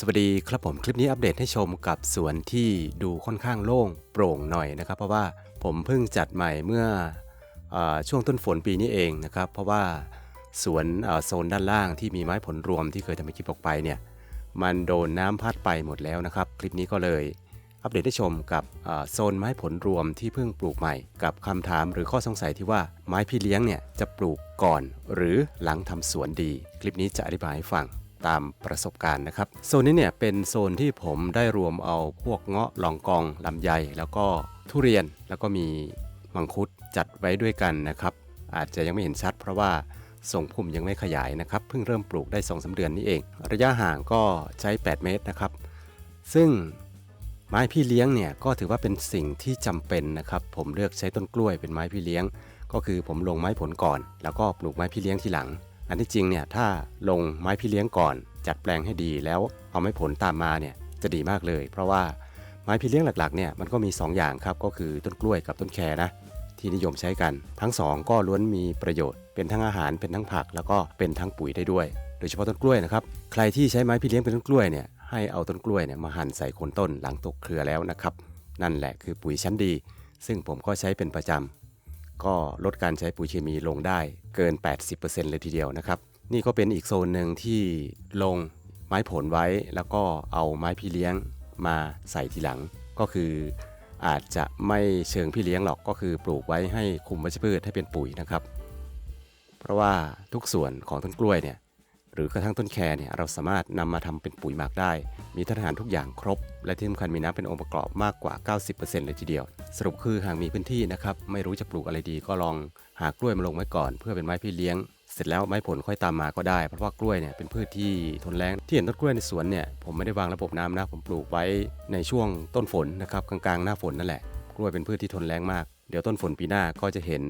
สวัสดีครับผมคลิปนี้อัปเดตให้ชมกับสวนที่ดูค่อนข้างโล่งโปร่งหน่อยนะครับ เพราะว่าผมเพิ่งจัดใหม่เมื่ออช่วงต้นฝนปีนี้เองนะครับ เพราะว่าสวนโซนด้านล่างที่มีไม้ผลรวมที่เคยทำคลิปออกไปเนี่ยมันโดนน้ำพัดไปหมดแล้วนะครับ คลิปนี้ก็เลยอัปเดตให้ชมกับโซนไม้ผลรวมที่เพิ่งปลูกใหม่ กับคำถามหรือข้อสงสัยที่ว่าไม้พี่เลี้ยงเนี่ยจะปลูกก่อนหรือหลังทำสวนดี คลิปนี้จะอธิบายให้ฟัง ตามประสบการณ์นะครับโซนนี้เนี่ยเป็นโซนที่ผมได้รวมเอาพวกเงาะลองกองลำไย แล้วก็ทุเรียนแล้วก็มีมังคุดจัดไว้ด้วยกันนะครับ อาจจะยังไม่เห็นชัด เพราะว่าส่งพุ่มยังไม่ขยายนะครับ เพิ่งเริ่มปลูกได้2อสาเดือนนี้เอง ระยะห่างก็ใช้ 8 เมตรนะครับ ซึ่งไม้พี่เลี้ยงเนี่ยก็ถือว่าเป็นสิ่งที่จำเป็นนะครับ ผมเลือกใช้ต้นกล้วยเป็นไม้พี่เลี้ยง ก็คือผมลงไม้ผลก่อน แล้วก็ปลูกไม้พี่เลี้ยงทีหลัง อันที่จริงเนี่ยถ้าลงไม้พี่เลี้ยงก่อน จัดแปลงให้ดีแล้วเอาไม้ผลตามมาเนี่ยจะดีมากเลย เพราะว่าไม้พี่เลี้ยงหลักๆเนี่ยมันก็มี 2 อย่างครับก็คือต้นกล้วยกับต้นแคนะที่นิยมใช้กัน ทั้งสองก็ล้วนมีประโยชน์ เป็นทั้งอาหารเป็นทั้งผัก แล้วก็เป็นทั้งปุ๋ยได้ด้วย โดยเฉพาะต้นกล้วยนะครับใครที่ใช้ไม้พี่เลี้ยงเป็นต้นกล้วยเนี่ยให้เอาต้นกล้วยเนี่ยมาหั่นใส่โคนต้นหลังตกเครือแล้วนะครับนั่นแหละคือปุ๋ยชั้นดี ซึ่งผมก็ใช้เป็นประจำ ก็ลดการใช้ปุ๋ยเคมีลงได้เกิน 80%เลยทีเดียวนะครับ นี่ก็เป็นอีกโซนหนึ่งที่ลงไม้ผลไว้แล้วก็เอาไม้พี่เลี้ยงมาใส่ทีหลัง ก็คืออาจจะไม่เชิงพี่เลี้ยงหรอกก็คือปลูกไว้ให้คุมวัชพืชให้เป็นปุ๋ยนะครับ เพราะว่าทุกส่วนของต้นกล้วยเนี่ย หรือกระทั่งต้นแคเนี่ยเราสามารถนำมาทำเป็นปุ๋ยหมักได้ มีธาตุอาหารทุกอย่างครบ และที่สำคัญมีน้ำเป็นองค์ประกอบมากกว่า 90%เลยทีเดียว สรุปคือหากมีพื้นที่นะครับไม่รู้จะปลูกอะไรดีก็ลองหากล้วยมาลงไว้ก่อน เพื่อเป็นไม้พี่เลี้ยง เสร็จแล้วไม้ผลค่อยตามมาก็ได้ เพราะว่ากล้วยเนี่ยเป็นพืชที่ทนแรงที่เห็นต้นกล้วยในสวนเนี่ยผมไม่ได้วางระบบน้ำนะผมปลูกไว้ในช่วงต้นฝนนะครับกลางๆ หน้าฝนนั่นแหละ กล้วยเป็นพืชที่ทนแรงมากเดี๋ยวต้นฝนปีหน้าก็จะเห็น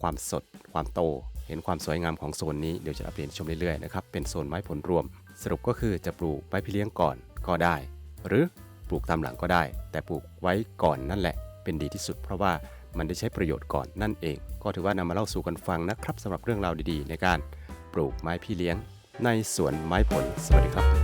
ความสดความโต เห็นความสวยงามของโซนนี้เดี๋ยวจะอัปเดตชมเรื่อยๆนะครับเป็นโซนไม้ผลรวม สรุปก็คือจะปลูกไว้พี่เลี้ยงก่อนก็ได้ หรือปลูกตามหลังก็ได้ แต่ปลูกไว้ก่อนนั่นแหละ เป็นดีที่สุด เพราะว่ามันได้ใช้ประโยชน์ก่อนนั่นเอง ก็ถือว่านำมาเล่าสู่กันฟังนะครับสำหรับเรื่องราวดีๆ ในการปลูกไม้พี่เลี้ยง ในสวนไม้ผลสวัสดีครับ